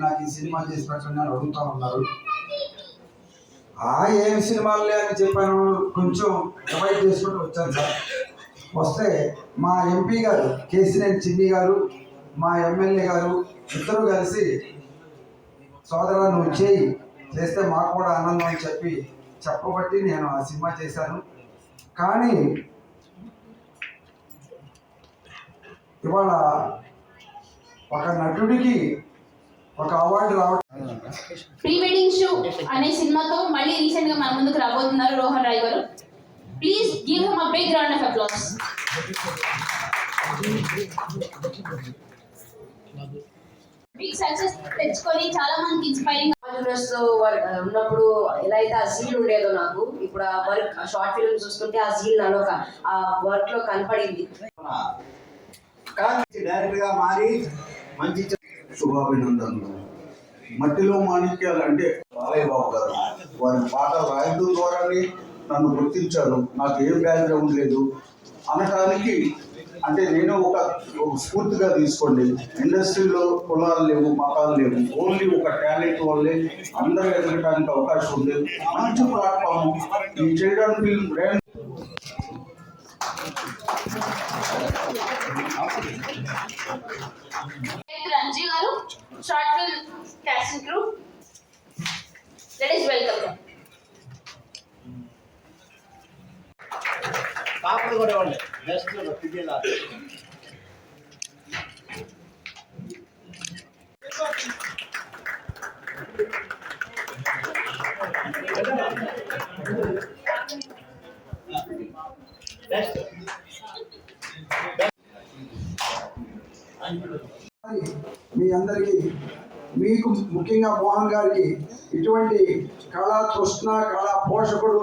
నాకు ఈ సినిమా చేసి పెట్టండి అని అడుగుతా ఉన్నారు. ఆ ఏం సినిమాలే అని చెప్పాను. కొంచెం డివైడ్ చేసుకుంటూ వచ్చాను సార్. వస్తే మా ఎంపీ గారు కేసినేని చిన్ని గారు మా ఎమ్మెల్యే గారు ఇద్దరు కలిసి సోదరా నువ్వు చేయి. చేస్తే మాకు కూడా ఆనందం అని చెప్పి చెప్పబట్టి నేను ఆ సినిమా చేశాను. కానీ ఇవాళ ఒక నటుడికి ఒక అవార్డు రావడం ప్రీ వెడ్డింగ్ షో అనే సినిమాతో మళ్ళీ రీసెంట్గా మన ముందుకు రాబోతున్నారు Rohan Roy garu. Please give him a big round of applause. Big success తెచ్చుకొని చాలా మందికి ఇన్స్పైరింగ్ వర్- ఉన్నప్పుడు ఎలా అయితే ఆ జీల్ ఉండేదో నాకు ఇప్పుడు ఆ వర్క్ ఆ షార్ట్ ఫిల్మ్ చూస్తుంటే ఆ జీల్ నాలో ఒక ఆ వర్క్లో కనపడింది. కానీ డైరెక్టర్గా మారి మంచి శుభాభినందనలు. మట్టిలో మాణిక్యాలు అంటే బాలయ్య బాబు గారు. వారి పాట రాయడం ద్వారానే నన్ను గుర్తించారు. నాకు ఏం బ్యాక్గ్రౌండ్ లేదు. అనటానికి అంటే నేను ఒక స్ఫూర్తిగా తీసుకోండి. ఇండస్ట్రీలో కులాలు లేవు మతాలు లేవు. ఓన్లీ ఒక టాలెంట్ వల్లే అందరూ ఎదగడానికి అవకాశం ఉంది. మంచి ప్లాట్ఫామ్. ఈ children film rain Ranji garu short film casting crew let us welcome them పాపలు కూడా ఉండే బెస్ట్ పిల్లలు బెస్ట్ మీ అందరికీ మీకు ముఖ్యంగా మోహన్ గారికి ఇటువంటి కళా తృష్ణ కళా పోషకుడు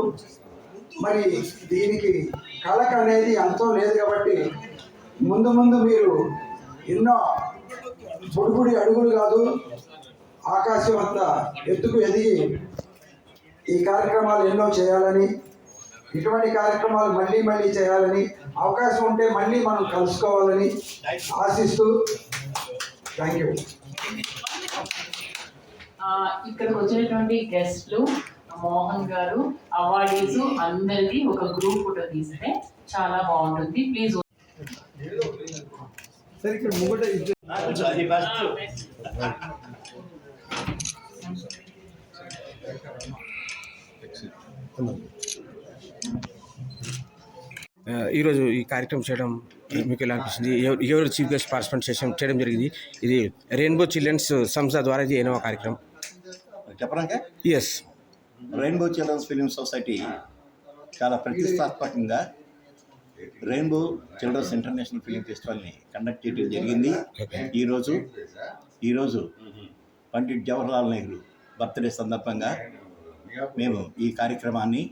మరి దీనికి కళకు అనేది అంతో లేదు కాబట్టి ముందు ముందు మీరు ఎన్నో పొడుగుడి అడుగులు కాదు ఆకాశం అంత ఎత్తుకు ఎదిగి ఈ కార్యక్రమాలు ఎన్నో చేయాలని ఇటువంటి కార్యక్రమాలు మళ్ళీ మళ్ళీ చేయాలని అవకాశం ఉంటే మళ్ళీ మనం కలుసుకోవాలని ఆశిస్తూ థ్యాంక్ యూ ఆ, ఇక్కడికి వచ్చినటువంటి గెస్ట్లు మోహన్ గారు అవార్డీస్ అందరిది ఒక గ్రూప్ ఫోటో తీస్తే చాలా బాగుంటుంది. ప్లీజ్ బెస్ట్ ఆ, ఈరోజు ఈ కార్యక్రమం చేయడం మీకు ఎలా అనిపిస్తుంది? ఎవరు చీఫ్ గెస్ట్ పార్టిసిపేట్ చేసాం చేయడం జరిగింది? ఇది రెయిన్బో చిల్డ్రన్స్ సంస్థ ద్వారా ఇది ఎన్నో కార్యక్రమం. చెప్పరాక? Yes rainbow children's film society చాలా ప్రతిష్టాత్మకంగా రెయిన్బో చిల్డ్రన్స్ ఇంటర్నేషనల్ ఫిలిం ఫెస్టివల్ని కండక్ట్ చేయడం జరిగింది. ఈరోజు ఈరోజు పండిట్ జవహర్లాల్ నెహ్రూ బర్త్డే సందర్భంగా మేము ఈ కార్యక్రమాన్ని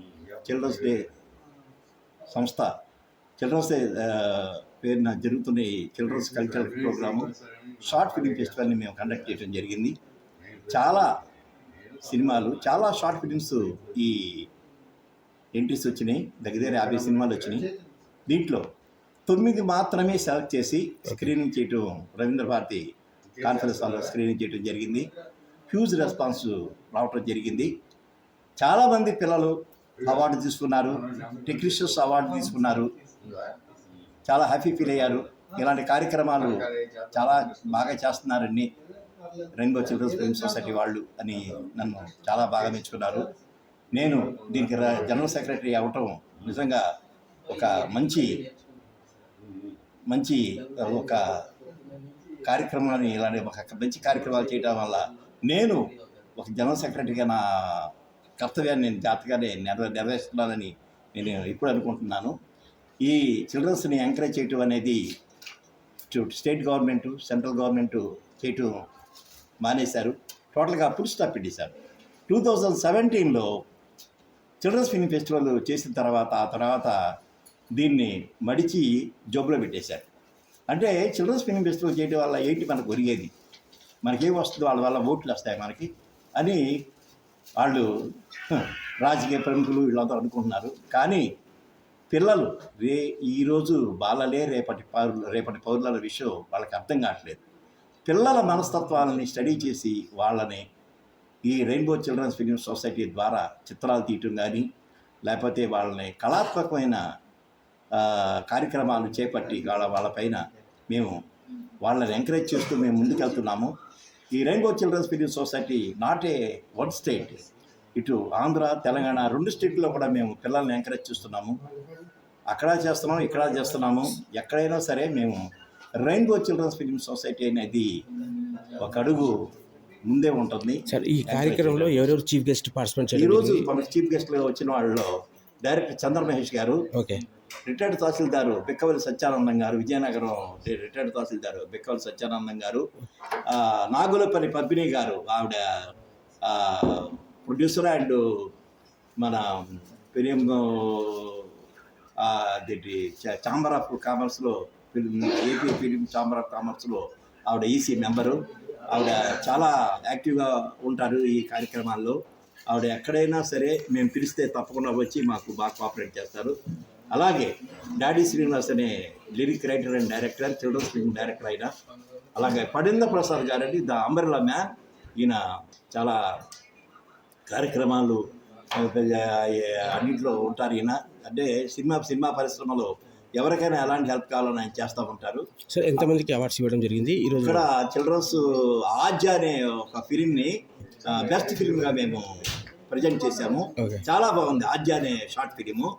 చిల్డ్రన్స్ డే సంస్థ చిల్డ్రన్స్ డే పేరున జరుగుతున్న ఈ children's cultural programme short film ఫెస్టివల్ని మేము కండక్ట్ చేయడం జరిగింది. చాలా సినిమాలు చాలా షార్ట్ ఫిలిమ్స్ ఈ ఎంట్రీస్ వచ్చినాయి దగ్గర దగ్గర యాభై సినిమాలు వచ్చినాయి. దీంట్లో తొమ్మిది మాత్రమే సెలెక్ట్ చేసి స్క్రీనింగ్ చేయటం రవీంద్ర భారతి కాన్ఫరెన్స్ హాల్లో స్క్రీనింగ్ చేయడం జరిగింది. హ్యూజ్ రెస్పాన్స్ రావటం జరిగింది. చాలామంది పిల్లలు అవార్డు తీసుకున్నారు టెక్నీషియన్స్ అవార్డు తీసుకున్నారు. చాలా హ్యాపీ ఫీల్ అయ్యారు. ఇలాంటి కార్యక్రమాలు చాలా బాగా చేస్తున్నారని రెయిన్బో చిల్డ్రన్స్ ఫిల్మ్ సొసైటీ వాళ్ళు అని నన్ను చాలా బాగా మెచ్చుకున్నారు. నేను దీనికి జనరల్ సెక్రటరీ అవ్వటం నిజంగా ఒక మంచి మంచి ఒక కార్యక్రమాన్ని ఇలాంటి ఒక మంచి కార్యక్రమాలు చేయడం వల్ల నేను ఒక జనరల్ సెక్రటరీగా నా కర్తవ్యాన్ని నేను జాగ్రత్తగానే నెరవే నెరవేరుస్తున్నానని నేను ఇప్పుడు అనుకుంటున్నాను. ఈ చిల్డ్రన్స్ని ఎంకరేజ్ చేయటం అనేది స్టేట్ గవర్నమెంట్ సెంట్రల్ గవర్నమెంట్ చేయటం మానేశారు. టోటల్గా ఫుల్ స్టాప్ పెట్టేశారు టూ థౌజండ్ సెవెంటీన్లో చిల్డ్రన్స్ ఫిల్మ్ ఫెస్టివల్ చేసిన తర్వాత ఆ తర్వాత దీన్ని మడిచి జోబులో పెట్టేశారు. అంటే చిల్డ్రన్స్ ఫిల్మ్ ఫెస్టివల్ చేయడం వల్ల ఏంటి మనకు ఒరిగేది? మనకేం వస్తుంది వాళ్ళ వల్ల ఓట్లు వస్తాయి మనకి? అని వాళ్ళు రాజకీయ ప్రముఖులు వీళ్ళంతా అనుకుంటున్నారు. కానీ పిల్లలు. రే ఈరోజు బాలలే రేపటి పౌరులు రేపటి పౌరుల విషయం వాళ్ళకి అర్థం కావట్లేదు. పిల్లల మనస్తత్వాలని స్టడీ చేసి వాళ్ళని ఈ రెయిన్బో చిల్డ్రన్స్ ఫిలిం సొసైటీ ద్వారా చిత్రాలు తీయటం కానీ లేకపోతే వాళ్ళని కళాత్మకమైన కార్యక్రమాలు చేపట్టి వాళ్ళ వాళ్ళపైన మేము వాళ్ళని ఎంకరేజ్ చేస్తూ మేము ముందుకెళ్తున్నాము. ఈ rainbow children's film society not a one state. ఇటు ఆంధ్ర తెలంగాణ రెండు స్టేట్లో కూడా మేము పిల్లల్ని ఎంకరేజ్ చేస్తున్నాము. అక్కడ చేస్తున్నాము ఇక్కడ చేస్తున్నాము. ఎక్కడైనా సరే మేము రెయిన్బో చిల్డ్రన్స్ ఫిలిం సొసైటీ అనేది ఒక అడుగు ముందే ఉంటుంది. సార్ ఈ కార్యక్రమంలో ఎవరెవరు చీఫ్ గెస్ట్ పార్టిసిపేట్ ఈరోజు చీఫ్ గెస్ట్గా వచ్చిన వాళ్ళలో director Chandra Mahesh garu okay. Retired tahsildar Bikkavalli Satyanandam garu Vizianagaram retired tahsildar Bikkavalli Satyanandam garu Nagulapalli Padmini గారు ఆవిడ ప్రొడ్యూసర్ అండ్ మన ఫిలిం ఆ, చా- ఛాంబర్ ఆఫ్ కామర్స్లో film AP film chamber of కామర్స్లో ఆవిడ ఈసీ మెంబరు. ఆవిడ చాలా యాక్టివ్గా ఉంటారు ఈ కార్యక్రమాల్లో. ఆవిడ ఎక్కడైనా సరే మేము పిలిస్తే తప్పకుండా వచ్చి మాకు బాగా కోఆపరేట్ చేస్తారు. అలాగే డాడీ శ్రీనివాస్ అనే lyric writer and director children's film director అయినా అలాగే పడింద ప్రసాద్ గారండి ద అంబర్లా మ్యాన్. ఈయన చాలా కార్యక్రమాలు అన్నింటిలో ఉంటారు ఈయన. అంటే సినిమా సినిమా పరిశ్రమలో ఎవరికైనా ఎలాంటి హెల్ప్ కావాలని ఆయన చేస్తూ ఉంటారు. సార్ ఎంతమందికి అవార్డ్స్ ఇవ్వడం జరిగింది ఈరోజు ఇక్కడ చిల్డ్రన్స్ ఆద్య అనే ఒక ఫిలింని బెస్ట్ ఫిలింగా మేము ప్రజెంట్ చేశాము. చాలా బాగుంది ఆద్య అనే షార్ట్ ఫిలిము.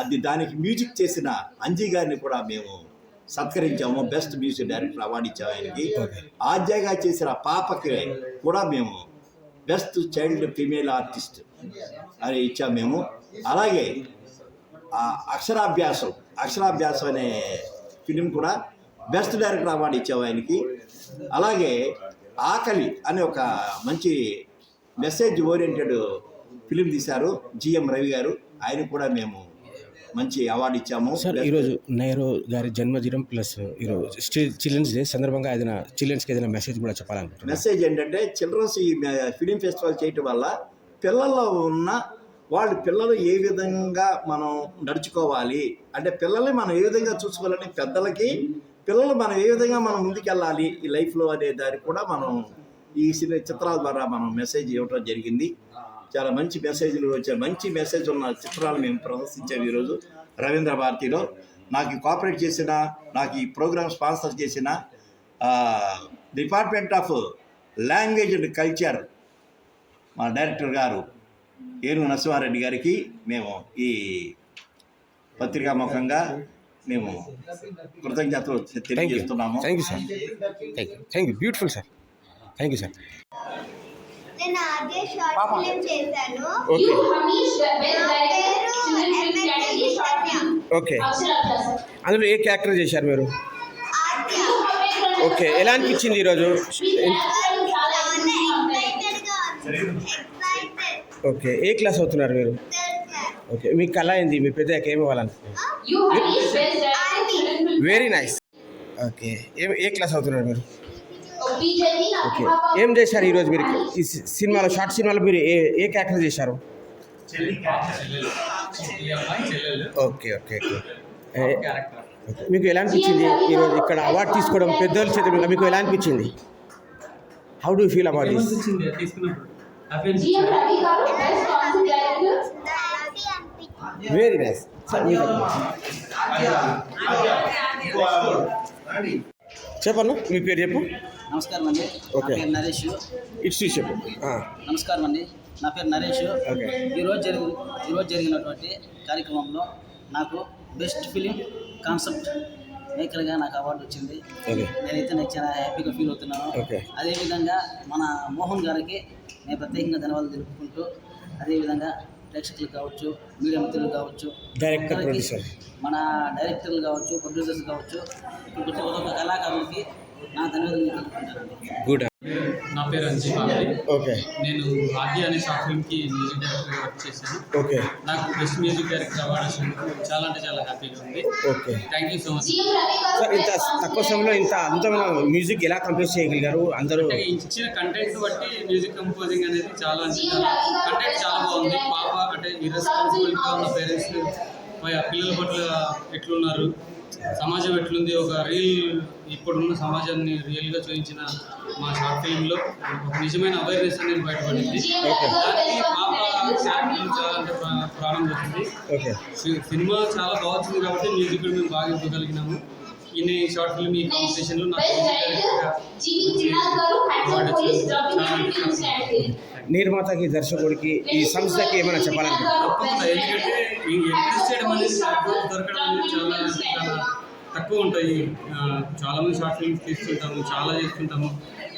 అది దానికి మ్యూజిక్ చేసిన అంజీ గారిని కూడా మేము సత్కరించాము. బెస్ట్ మ్యూజిక్ డైరెక్టర్ అవార్డు ఇచ్చాము ఆయనకి. ఆద్యగా చేసిన పాపకి కూడా మేము బెస్ట్ చైల్డ్ ఫీమేల్ ఆర్టిస్ట్ అని ఇచ్చాము మేము అలాగే అక్షరాభ్యాసం అక్షరాభ్యాసం అనే ఫిలిం కూడా బెస్ట్ డైరెక్టర్ అవార్డు ఇచ్చాము ఆయనకి. అలాగే ఆకలి అనే ఒక మంచి మెసేజ్ ఓరియంటెడ్ ఫిలిం తీశారు జిఎం రవి గారు. ఆయన కూడా మేము మంచి అవార్డు ఇచ్చాము. సార్ ఈరోజు నెహ్రూ గారి జన్మదినం ప్లస్ ఈరోజు చిల్డ్రన్స్ డే సందర్భంగా ఏదైనా చిల్డ్రన్స్కి ఏదైనా మెసేజ్ కూడా చెప్పాలనుకుంటున్నాను మెసేజ్ ఏంటంటే చిల్డ్రన్స్ ఈ ఫిలిం ఫెస్టివల్ చేయటం వల్ల పిల్లల్లో ఉన్న వాళ్ళు పిల్లలు ఏ విధంగా మనం నడుచుకోవాలి అంటే పిల్లల్ని మనం ఏ విధంగా చూసుకోవాలని పెద్దలకి పిల్లలు మనం ఏ విధంగా మనం ముందుకెళ్ళాలి ఈ లైఫ్లో అనే దానికి కూడా మనం ఈ సినిమా చిత్రాల ద్వారా మనం మెసేజ్ ఇవ్వడం జరిగింది. చాలా మంచి మెసేజ్లు వచ్చాయి. మంచి మెసేజ్ ఉన్న చిత్రాలు మేము ప్రదర్శించాము ఈరోజు రవీంద్ర భారతిలో. నాకు కోఆపరేట్ చేసిన నాకు ఈ ప్రోగ్రామ్ స్పాన్సర్ చేసిన department of language and culture మా డైరెక్టర్ గారు ఏను నరసింహారెడ్డి గారికి మేము ఈ పత్రికా ముఖంగా మేము కృతజ్ఞతలు తెలియజేస్తున్నాము. Thank you sir thank you beautiful sir thank you sir నేను అదే షార్ట్ ఫిలిం చేశాను. ఓకే. ఓకే. అందులో ఏ క్యారెక్టర్ చేశారు మీరు? ఓకే ఎలా అనిపించింది ఈరోజు ఓకే ఏ క్లాస్ అవుతున్నారు మీరు? ఓకే మీ కళ ఏంది? మీ పెద్ద ఏం ఇవ్వాలనుకుంటున్నారు. వెరీ నైస్ ఓకే ఏ ఏ క్లాస్ అవుతున్నారు మీరు? ఓకే ఏం చేశారు ఈరోజు మీరు ఈ సినిమాలో షార్ట్ సినిమాలో మీరు ఏ ఏ క్యారెక్టర్ చేశారు ఓకే ఓకే ఓకే. మీకు ఎలా అనిపించింది ఈరోజు ఇక్కడ అవార్డు తీసుకోవడం పెద్దోళ్ళ చేతి మీద మీకు ఎలా అనిపించింది how do feel about this very nice చెప్పను మీ పేరు చెప్పు. నమస్కారం అండి. ఓకే. పేరు నరేష్. ఇట్స్ చెప్పు. నమస్కారం అండి. నా పేరు నరేష్. ఓకే. ఈరోజు జరిగి ఈరోజు జరిగినటువంటి కార్యక్రమంలో నాకు బెస్ట్ ఫిలిం కాన్సెప్ట్ మేకర్గా నాకు అవార్డు వచ్చింది. నేనైతే నాకు చాలా హ్యాపీగా ఫీల్ అవుతున్నాను. అదేవిధంగా మన మోహన్ గారికి నేను ప్రత్యేకంగా ధన్యవాదాలు తెలుపుకుంటూ అదేవిధంగా ప్రేక్షకులు కావచ్చు మీడియా మిత్రులు కావచ్చు డైరెక్టర్, ప్రొడ్యూసర్. మన డైరెక్టర్లు కావచ్చు ప్రొడ్యూసర్స్ కావచ్చు ప్రతి ఒక్క కళాకారులకి నా ధన్యవాదాలు గుడ్ నా పేరు అంజీ అండి ఓకే. నేను ఆద్య అనే షార్ట్ ఫిల్మ్కి మ్యూజిక్ డైరెక్టర్గా వర్క్ చేశాను. ఓకే. నాకు బెస్ట్ మ్యూజిక్ డైరెక్టర్ అవార్డు వచ్చినందుకు చాలా అంటే చాలా హ్యాపీగా ఉంది. Okay. Thank you so much. Sir ఇంత తక్కువ సమయంలో ఇంత అద్భుతమైన మ్యూజిక్ ఎలా కంపోజ్ చేయగలిగారు అందరూ? ఇచ్చిన కంటెంట్ బట్టి మ్యూజిక్ కంపోజింగ్ అనేది చాలా అంటే కంటెంట్ చాలా బాగుంది. పాప అంటే ఇర్రెస్పాన్సిబిలిటీగా ఉన్న పేరెంట్స్ పిల్లల పట్ల ఎట్లున్నారు? సమాజం ఎట్లుంది? ఒక రీల్ ఇప్పుడున్న సమాజాన్ని రియల్గా చూపించిన మా షార్ట్ ఫిల్మ్లో ఒక నిజమైన అవేర్నెస్ అనేది బయటపడింది. దానికి పాప అంటే ప్రా- ప్రాణం పోతుంది ఓకే. సి- సినిమా చాలా బాగా వచ్చింది కాబట్టి మ్యూజిక్ మేము బాగా ఇవ్వగలిగినాము. ఈ షార్ట్ ఫిల్మ్ ఈ ఫిల్మ్ స్టాండ్ నిర్మాతకి దర్శకుడికి ఈ సంస్థకి ఏమైనా తప్పకుండా. ఎందుకంటే ఈ ఎంకరేజ్ చేయడం అనేది దొరకడం అనేది చాలా చాలా తక్కువ ఉంటాయి. చాలా మంది షార్ట్ ఫిల్మ్స్ తీస్తుంటాము చాలా చేస్తుంటాము.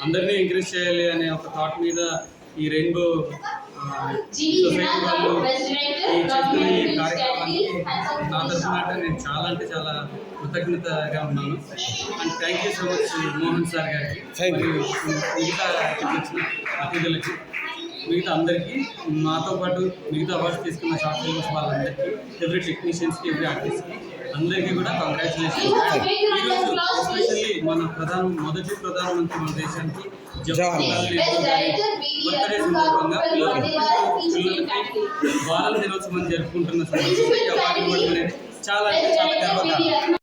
అందరినీ ఎంకరేజ్ చేయాలి అనే ఒక థాట్ మీద ఈ రెయిన్బో నా తరఫున అంటే నేను చాలా అంటే చాలా కృతజ్ఞతగా ఉన్నాను. And thank you so much Mohan sir గారికి. మిగతా అతిథులకి మిగతా అందరికీ మాతో పాటు మిగతా అవార్డ్స్ తీసుకున్న షార్ట్ ఫిల్మ్స్ వాళ్ళందరికీ ఎవ్రీ టెక్నీషియన్స్కి ఎవ్రీ ఆర్టిస్ట్కి అందరికీ కూడా కంగ్రాచులేషన్ ఈరోజు ఎస్పెషల్లీ మన ప్రధాన మొదటి ప్రధానమంత్రి మన దేశానికి జవహర్లాల్ నెహ్రూ గారి బర్త్డే సందర్భంగా పిల్లలకి పిల్లలకి బాలల దినోత్సవం జరుపుకుంటున్న సందర్భంగా ఈ అవార్డు ఇవ్వడం అనేది చాలా అంటే చాలా గర్వకారణం